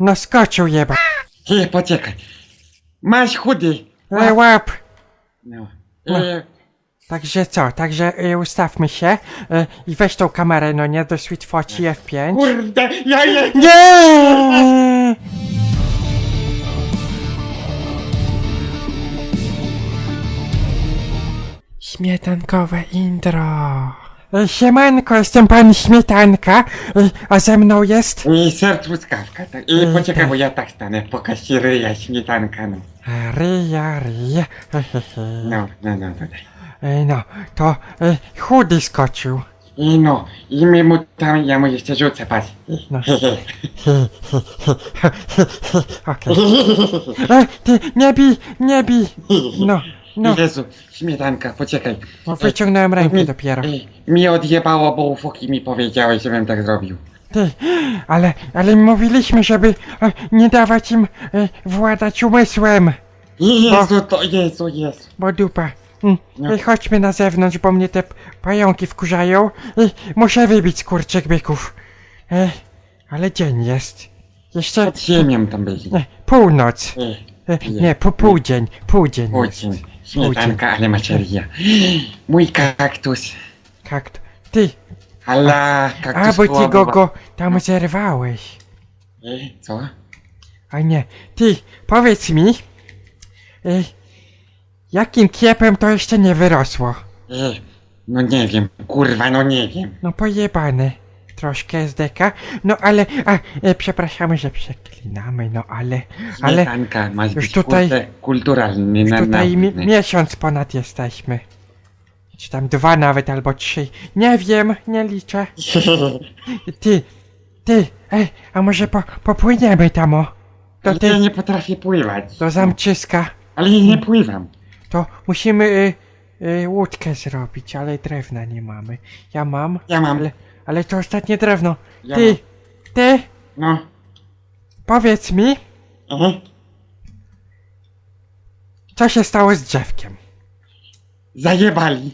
No skoczył jeba. Ty, poczekaj. Masz chudy. E, łap. No. E, Także co, także y, ustawmy się y, i weź tą kamerę, no nie, do Sweet Foci F5. kurde, ja je... Nie! Śmietankowe intro. Y, Siemanko, jestem pan Śmietanka, y, a ze mną jest... I ser truskawka, tak. I poczekaj, bo ja tak stanę. Pokaż ci ryja, śmietanka, no. Ryja, ryja. No, no, no. Y, No, to chudy skoczył. I no, i my mu tam, ja mu jeszcze rzucę, patrz. No. Okej. E, Ty, nie bij, nie bij. No, no. Jezu, śmietanka, poczekaj. No, wyciągnąłem rękę Mi- dopiero. Ej, Mi odjebało, bo ufoki mi powiedziałeś, żebym tak zrobił. Ty, ale, ale mówiliśmy, żeby e, nie dawać im e, władać umysłem, Jezu, to, Jezu, Jezu. bo dupa. Mm. No. Chodźmy na zewnątrz, bo mnie te p- pająki wkurzają. Ej, muszę wybić skurczyk byków. Ale dzień jest. Jeszcze Pod ziemią tam byli. e, północ. Ej, E, nie, po półdzień, półdzień jest. Pucin, śmietanka, ale maczeria. Mój kaktus. Kakt. Ty, Ala, a kaktus bo ty go, go tam zerwałeś. Ej, co? A nie, ty, powiedz mi, y, jakim kiepem to jeszcze nie wyrosło? Ej, no nie wiem, kurwa, no nie wiem. No pojebane, troszkę z deka, no ale, a, e, przepraszamy, że przeklinamy, no ale, ale Śmietanka, masz już być tutaj- kulturalny, już tutaj mi, miesiąc ponad jesteśmy. Czy tam dwa nawet, albo trzy, nie wiem, nie liczę. Ty, ty, ej, a może po, popłyniemy tam o, do Ale ja tej, nie potrafię pływać. do zamczyska. Ale ja nie pływam. To musimy y, y, łódkę zrobić, ale drewna nie mamy. Ja mam, Ja mam, ale, ale to ostatnie drewno. ja Ty, ty. No. powiedz mi, Aha. co się stało z drzewkiem? Zajebali.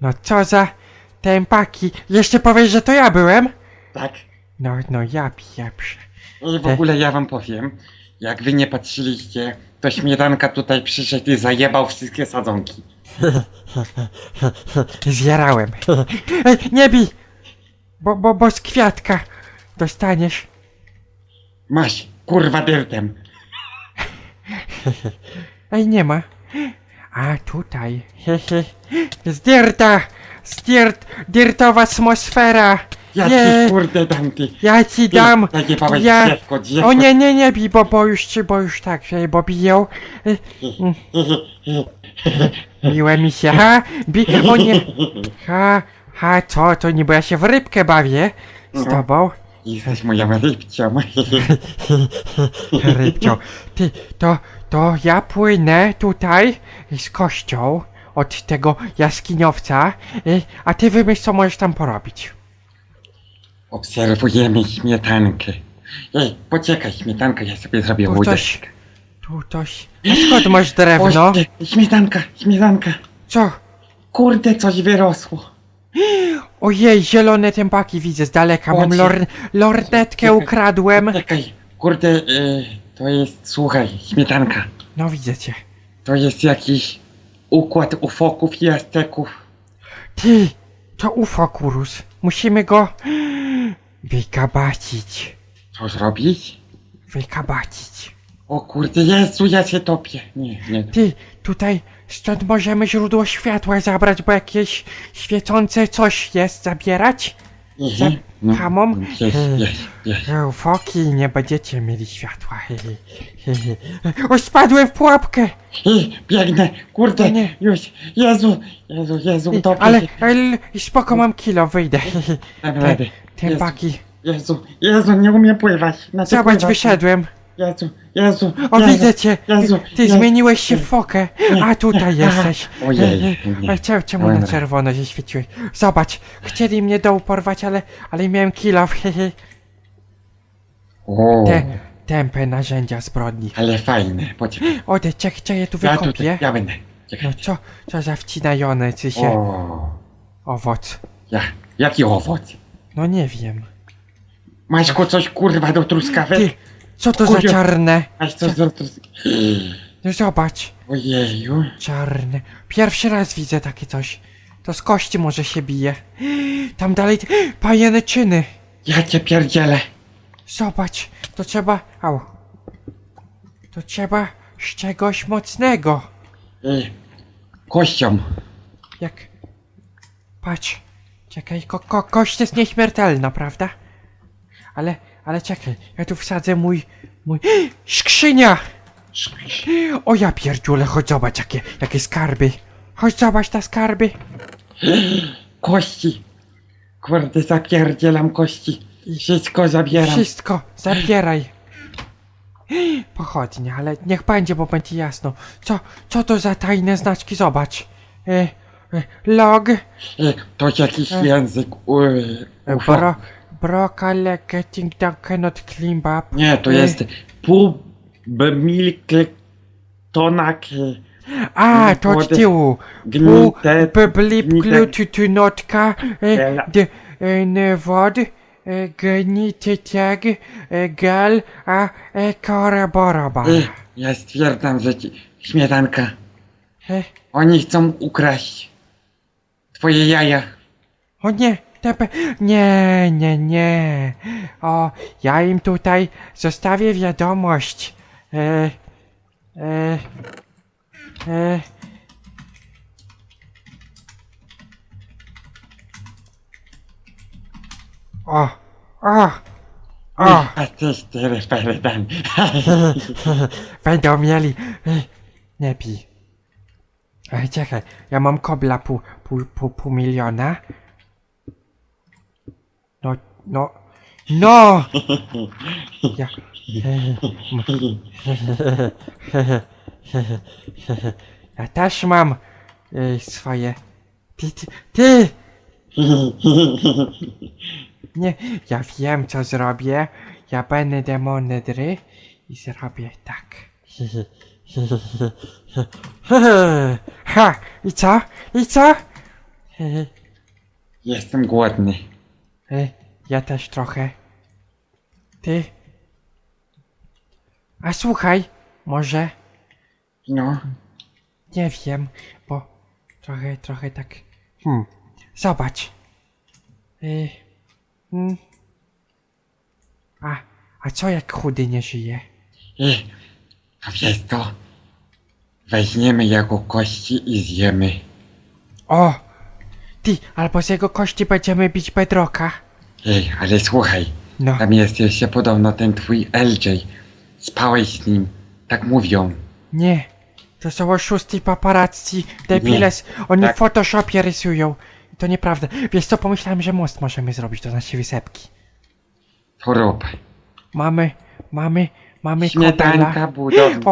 No co za tempaki. Jeszcze powiesz, że to ja byłem? Tak. No, no ja pieprzę. I w ogóle ja wam powiem, jak wy nie patrzyliście, to śmietanka tutaj przyszedł i zajebał wszystkie sadzonki. Zjarałem. Ej, nie bij! Bo, bo, bo z kwiatka dostaniesz. Masz, kurwa dyrtem. Ej, nie ma. A tutaj. Zdirta! Zdirt! Dirtowa atmosfera! Ja Nie. ci kurde dam ty. Ja ci dam! Zajebałeś Ja... drzewko, drzewko. O nie, nie, nie bij, bo, bo już ci, bo już tak, bo biją. Miłe mi się, ha? Bi... O nie! Ha, ha, co, to nie, bo ja się w rybkę bawię z Mhm. tobą. Jesteś moją rybcią. Rybcio. Ty, to, to ja płynę tutaj z kością od tego jaskiniowca, y, a ty wymyśl, co możesz tam porobić. Obserwujemy śmietankę. Ej, poczekaj śmietanka, ja sobie zrobię Tu łódeczkę. coś, tu coś. A skąd masz drewno? O, ty, śmietanka, śmietanka. Co? Kurde, coś wyrosło. Ojej, zielone tępaki widzę z daleka. Mam Chodź. lor lornetkę ukradłem. Czekaj, kurde, y, to jest, słuchaj, śmietanka. No widzę cię. To jest jakiś układ ufoków i azteków. Ty, to UFO kurus. Musimy go wykabacić. Co zrobić? Wykabacić. O kurde, Jezu, ja się topię. Nie, nie. Ty, tutaj stąd możemy źródło światła zabrać, bo jakieś świecące coś jest zabierać? Mhm. No? Jest, jest, jest. E, Foki, nie będziecie mieli światła. He, he, he, he. O, spadłem w pułapkę! I biegnę, kurde, nie. już, Jezu, Jezu, Jezu, topię Ale, się. ale spoko, mam kilo, wyjdę. He, he. Dam Te, radę. tępaki. Jezu, Jezu, nie umiem pływać. Znaczy Zobacz, pływać. wyszedłem. Jezu, Jezu, O, Jezu, widzę cię! Jezu, Ty Jezu. zmieniłeś się w fokę! A tutaj jesteś! Ojej, nie. A czemu, czemu na Dobra. czerwono się świeciłeś? Zobacz! Chcieli mnie dołu porwać, ale, ale miałem kilo. Hehe. O, Te tępe narzędzia zbrodni. ale fajne, poczekaj. Odejdź, czekaj, czekaj, ja tu Ja wykopię. tutaj, ja będę. No Czekaj. co, co za wcinający ty się O, owoc? ja, jaki owoc? No nie wiem. Masz ku coś kurwa do truskawek? Ty, co to za Kurio. czarne? Do truskawek? No zobacz, Ojeju. czarne. Pierwszy raz widzę takie coś. To z kości może się bije. Tam dalej pajęczyny. Ja cię pierdzielę. Zobacz, to trzeba... Au. To trzeba z czegoś mocnego. Y, kością. Jak... Patrz. Czekaj, ko ko kość jest nieśmiertelna, prawda? Ale, ale czekaj, ja tu wsadzę mój... mój... Skrzynia! O ja pierdziule, chodź zobacz jakie, jakie skarby. Chodź zobacz te skarby. Kości. Kurde, zapierdzielam kości. Wszystko zabieram. Wszystko, zabieraj. Pochodnie, ale niech będzie, bo będzie jasno. Co, co to za tajne znaczki? Zobacz. E, e, log, Y, to jakiś język. y, ufo. bro, brokale getting down cannot climb up. Nie, to jest pół milk tonak y, A, to od tyłu. gnite. Blip gluty to notka. e, e, e, Gnity tag. e, Gel. A, e, koraboroba. Ja stwierdzam, że ci, śmietanka, E, oni chcą ukraść twoje jaja. O nie, tepe, nie, nie, nie. O, ja im tutaj zostawię wiadomość. E, e, e. O, o, o, A ty będą mieli. Nie pij. Ej, czekaj, ja mam kobla pół, pół, pół, pół miliona. No, no! Ja, ja też mam e, swoje. Ty, ty, ty! Nie, ja wiem co zrobię. Ja będę monedry i zrobię tak. Ha! I co? I co? Jestem głodny. E, Ja też trochę. Ty? A słuchaj, może, No, nie wiem, bo trochę, trochę tak... Hmm, zobacz. Y, mm. A, a co jak chudy nie żyje? i, a wiesz co? Weźmiemy jego kości i zjemy. O! Ty, albo z jego kości będziemy bić Bedroka. Ej, ale słuchaj, No, tam jest jeszcze podobno ten twój LJ. Spałeś z nim, tak mówią. nie. To są oszusty paparazzi, debiles. Oni Tak. w Photoshopie rysują. To nieprawda. Wiesz co, pomyślałem, że most możemy zrobić do naszej wysepki. To rób. Mamy, mamy, mamy Śmietanka kobela. budowniczy,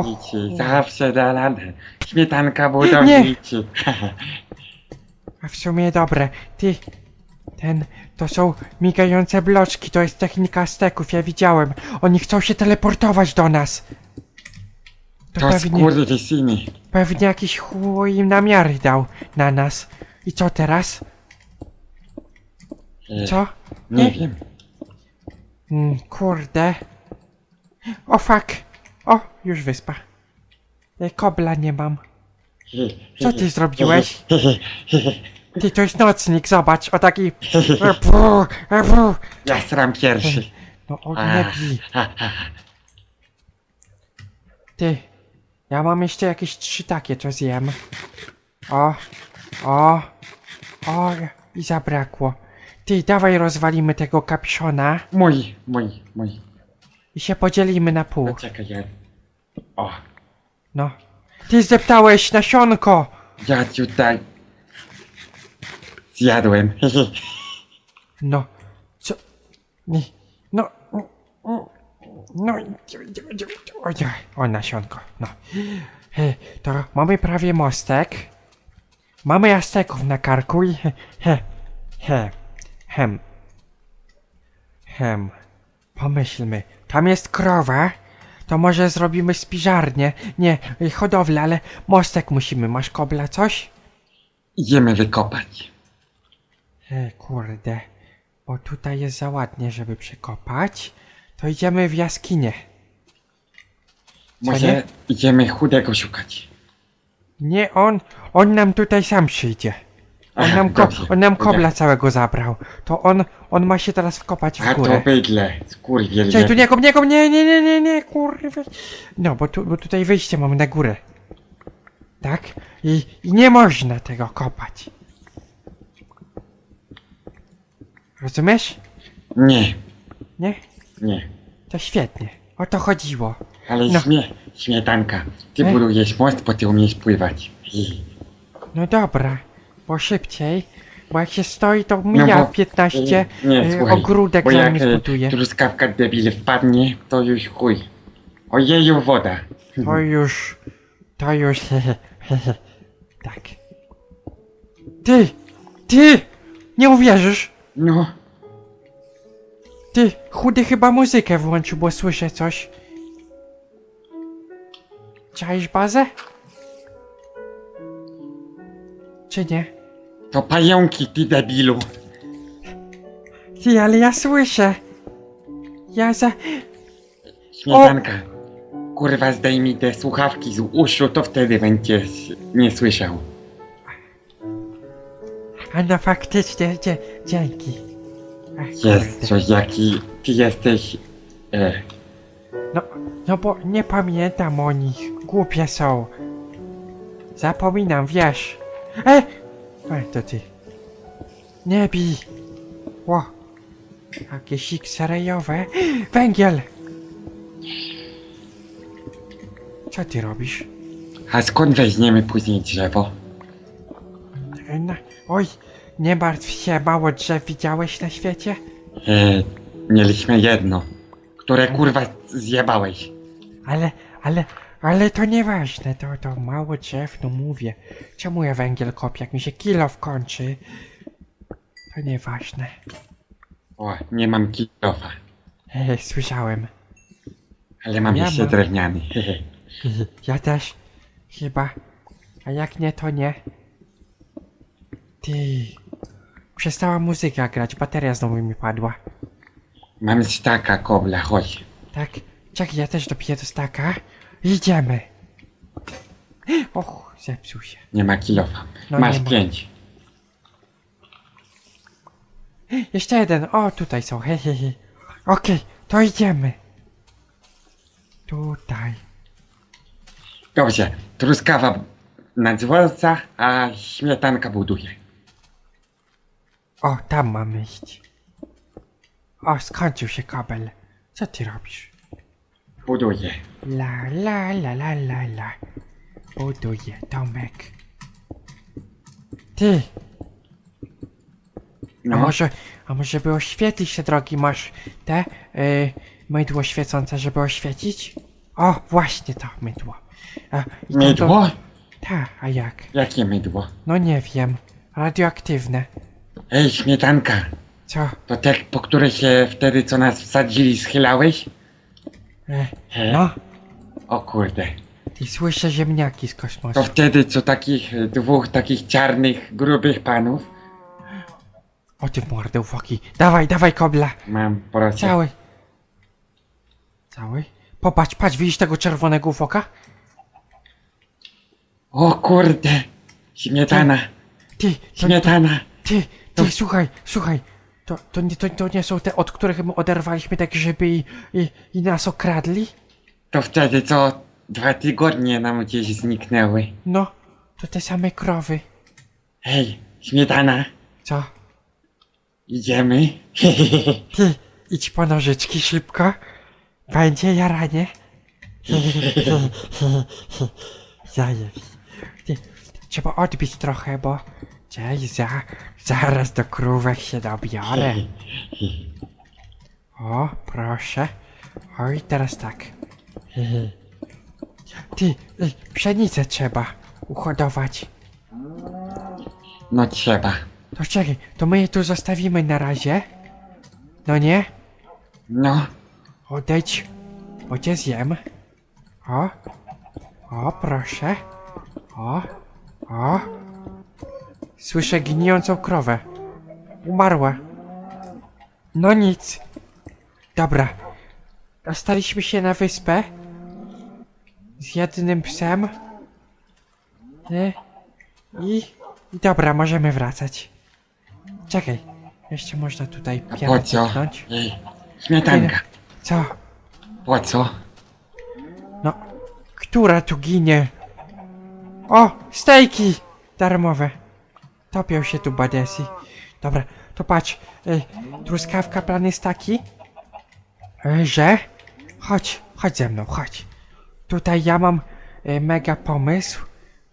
Och. zawsze da radę. Śmietanka budowniczy. A w sumie dobre. Ty, ten, to są migające bloczki, to jest technika Azteków, ja widziałem. Oni chcą się teleportować do nas. To, To pewnie, skurwysyny. pewnie jakiś chuj im namiary dał na nas. I co teraz? Ej, Co? Nie wiem. Mm, kurde. O fuck. O, już wyspa. E, Kobla nie mam. Co ty zrobiłeś? Ty, to jest nocnik, zobacz, o taki... E, pu, e, pu. Ja stram pierwszy. No, o, nie bij. Ty, ja mam jeszcze jakieś trzy takie, co zjem. O, o, o, i zabrakło. Ty, dawaj rozwalimy tego kapiszona Mój, mój, mój. i się podzielimy na pół. Poczekaj, ja... O, No. Ty zdeptałeś nasionko! ja tutaj... Zjadłem. No. Co? Nie. No. No. O, nie. o nasionko. No. E, To mamy prawie mostek. Mamy Azteków na karku i... He, he, he, hem. Hem. Pomyślmy. Tam jest krowa. To może zrobimy spiżarnię. Nie, hodowlę, ale mostek musimy. Masz kobla coś? Idziemy wykopać. E, kurde. bo tutaj jest za ładnie, żeby przekopać, to idziemy w jaskinię. Co Może nie? idziemy chudego szukać. Nie, on, on nam tutaj sam przyjdzie. On Aha, nam, ko, dobrze. on nam kobla całego zabrał. To on, on ma się teraz wkopać w A to górę. bydle, skurwiel. Czekaj, tu nie kop, nie kop, nie, nie, nie, nie, nie, kurwa. No, bo, tu, bo tutaj wyjście mamy na górę. Tak? I, I nie można tego kopać. Rozumiesz? Nie, Nie? nie. To świetnie. O to chodziło. Ale No. śmie, śmietanka, ty E? budujesz most, bo ty umiesz pływać. I- No dobra, bo szybciej. Bo jak się stoi, to No mija bo- 15 Nie, e, słuchaj, ogródek bo zanim jak e, zbuduje. truskawka debil wpadnie, to już chuj. Ojeju, woda. To już, to już, tak. Ty, ty, nie uwierzysz. No, Ty, chudy chyba muzykę włączył, bo słyszę coś. Czaisz bazę? Czy nie? to pająki, ty debilu. Ty, ale ja słyszę. Ja za... Śmietanka. Kurwa, zdejmij te słuchawki z uszu, to wtedy będziesz nie słyszał. A no faktycznie, dzie, dzięki. Ach, Jest kurde. coś, jaki ty jesteś... E, No, no bo nie pamiętam o nich. Głupie są. Zapominam, wiesz. E! E, to ty. Nie bij. Ło. Jakieś X-rayowe. Węgiel! Co ty robisz? a skąd weźmiemy później drzewo? E, No, oj, nie martw się, mało drzew widziałeś na świecie? E, mieliśmy jedno, które kurwa zjebałeś. Ale, ale, ale to nieważne, to, to mało drzew, no mówię. Czemu ja węgiel kopię, jak mi się kilo wkończy? To nieważne. O, nie mam kilofa, Hehe, słyszałem. ale mam Ja jeszcze mam. drewniany. hehe. Ja też. Chyba. A jak nie, to nie. Ty. Przestała muzyka grać, bateria znowu mi padła. mam staka kobla, chodź. Tak? Czekaj, ja też dopiję do staka. Idziemy. Och, zepsuł się. Nie ma kilofa. No Masz nie ma. pięć. Jeszcze jeden. O, tutaj są. He, he, he. Okej, to idziemy. Tutaj. Dobrze, truskawa na dworca, a śmietanka buduje. O, tam mamy iść. O, skończył się kabel. Co ty robisz? Buduje. La la la la la la. Buduję domek. Ty, a No, może, a może by oświetlić te drogi masz te y, mydło świecące, żeby oświecić? O, właśnie to mydło. A, i to- mydło? To, ta, a jak? Jakie mydło? No nie wiem. Radioaktywne. Ej, śmietanka, Co? to te, po które się wtedy, co nas wsadzili, schylałeś? E, He? no, O kurde. ty słyszę ziemniaki z To kosmosu. wtedy, co takich e, dwóch takich czarnych, grubych panów O ty w mordę, ufoki. Dawaj, dawaj kobla. mam proszę. Cały. Cały? Popatrz, patrz, widzisz tego czerwonego ufoka? O kurde! Śmietana! Ty, to, Śmietana! ty, ty, słuchaj, słuchaj. To, to, nie, to, to nie są te, od których my oderwaliśmy te grzyby i, i, i nas okradli? To wtedy, co dwa tygodnie nam gdzieś zniknęły. No, to te same krowy. Hej, śmietana! Co? Idziemy? Ty, idź po nożyczki szybko. Będzie jaranie. Zajebi. Ty, trzeba odbić trochę, bo... Cześć, za, zaraz do krówek się dobiorę. O, proszę. Oj, teraz tak. Ty, ej, pszenicę trzeba uhodować. No trzeba. To czekaj, to my je tu zostawimy na razie. No nie? No, Odejdź, bo cię zjem. O, o, proszę. O, o. Słyszę gnijącą krowę. Umarła. No nic. Dobra. Dostaliśmy się na wyspę. Z jednym psem. Y, I... I dobra, możemy wracać. Czekaj. Jeszcze można tutaj A po co? Ej, śmietanka. Co? Po co? No, która tu ginie? O, stejki! Darmowe. Topią się tu badesi. Dobra, to patrz. Ej, truskawka plan jest taki, e, że... Chodź, chodź ze mną, chodź. Tutaj ja mam e, mega pomysł.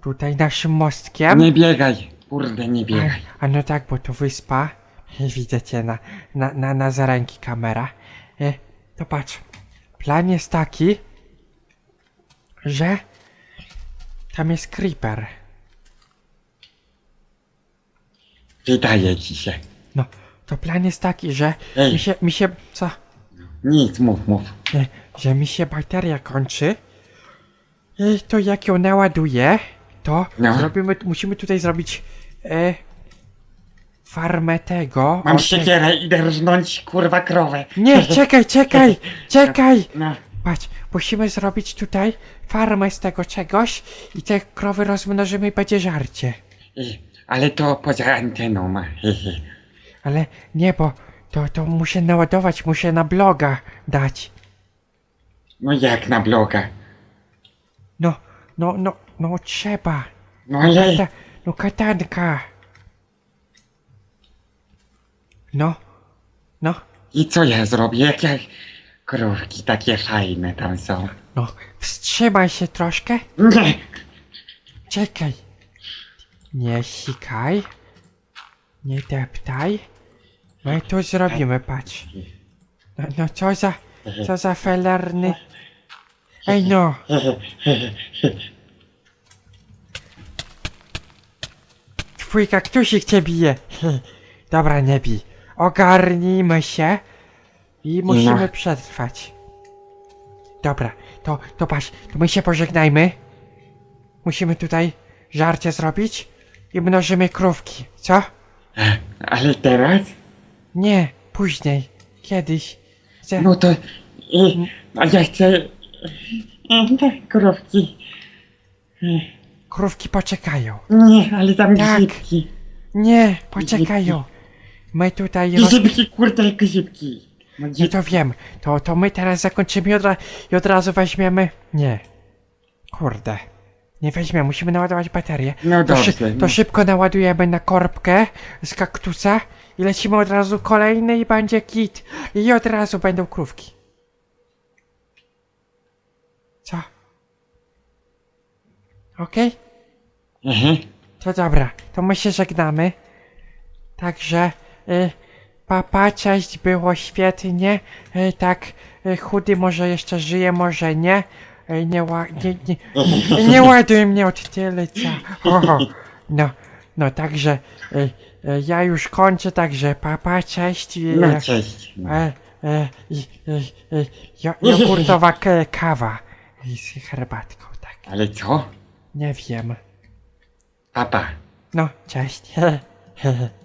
Tutaj naszym mostkiem. Nie biegaj. Kurde, nie biegaj. a no tak, bo to wyspa. Widzę cię na, na, na, na zaręki kamera. E, to patrz. Plan jest taki, że tam jest creeper. Wydaje ci się. No, to plan jest taki, że Ej. mi się, mi się, co? Nic, mów, mów. E, że mi się bateria kończy. I to jak ją naładuję, to No. zrobimy, musimy tutaj zrobić e, farmę tego. Mam o, siekierę, idę rżnąć kurwa krowę. Nie, czekaj, czekaj, czekaj! No. Patrz, musimy zrobić tutaj farmę z tego czegoś i te krowy rozmnożymy i będzie żarcie. Ale to poza anteną ma. Ale nie, bo to, to muszę naładować, muszę na bloga dać. No jak na bloga? No, no, no, no trzeba. No ale... Ta, no katanka. No, no, I co ja zrobię? Jak ja... Krówki takie fajne tam są. no, wstrzymaj się troszkę. Nie! Czekaj. Nie sikaj. Nie deptaj. My tu zrobimy, patrz. No, no co za, co za felerny. Ej no. Twój kaktusik cię bije. Dobra, nie bij. Ogarnijmy się i musimy No. przetrwać. Dobra, to, to patrz, to my się pożegnajmy. Musimy tutaj żarcie zrobić i mnożymy krówki, co? Ale teraz? Nie, później, kiedyś. Chcę... No to... I, a ja chcę... e, Te krówki. Krówki poczekają. Nie, ale tam Tak. grzybki. Nie, poczekają. My tutaj roz... Grzybki, kurde, grzybki. No, Nie to wiem. To, to my teraz zakończymy i od, ra- i od razu weźmiemy. Nie. Kurde. Nie weźmiemy, musimy naładować baterię. No to, dobrze, szy- no. to szybko naładujemy na korbkę z kaktusa i lecimy od razu kolejny i będzie kit. I od razu będą krówki. Co? Okej? Mhm. To dobra, to my się żegnamy. Także, y, papa, cześć, było świetnie. Y, tak, y, chudy może jeszcze żyje, może nie. Y, nie, ła, nie, nie, nie ładuj mnie od tyle, co. Oho. No, no, także, y, y, ja już kończę, także papa, cześć. No cześć. No. E, e, i, i, jo, jogurtowa k- kawa z herbatką, tak. Ale co? Nie wiem. Papa. No, cześć.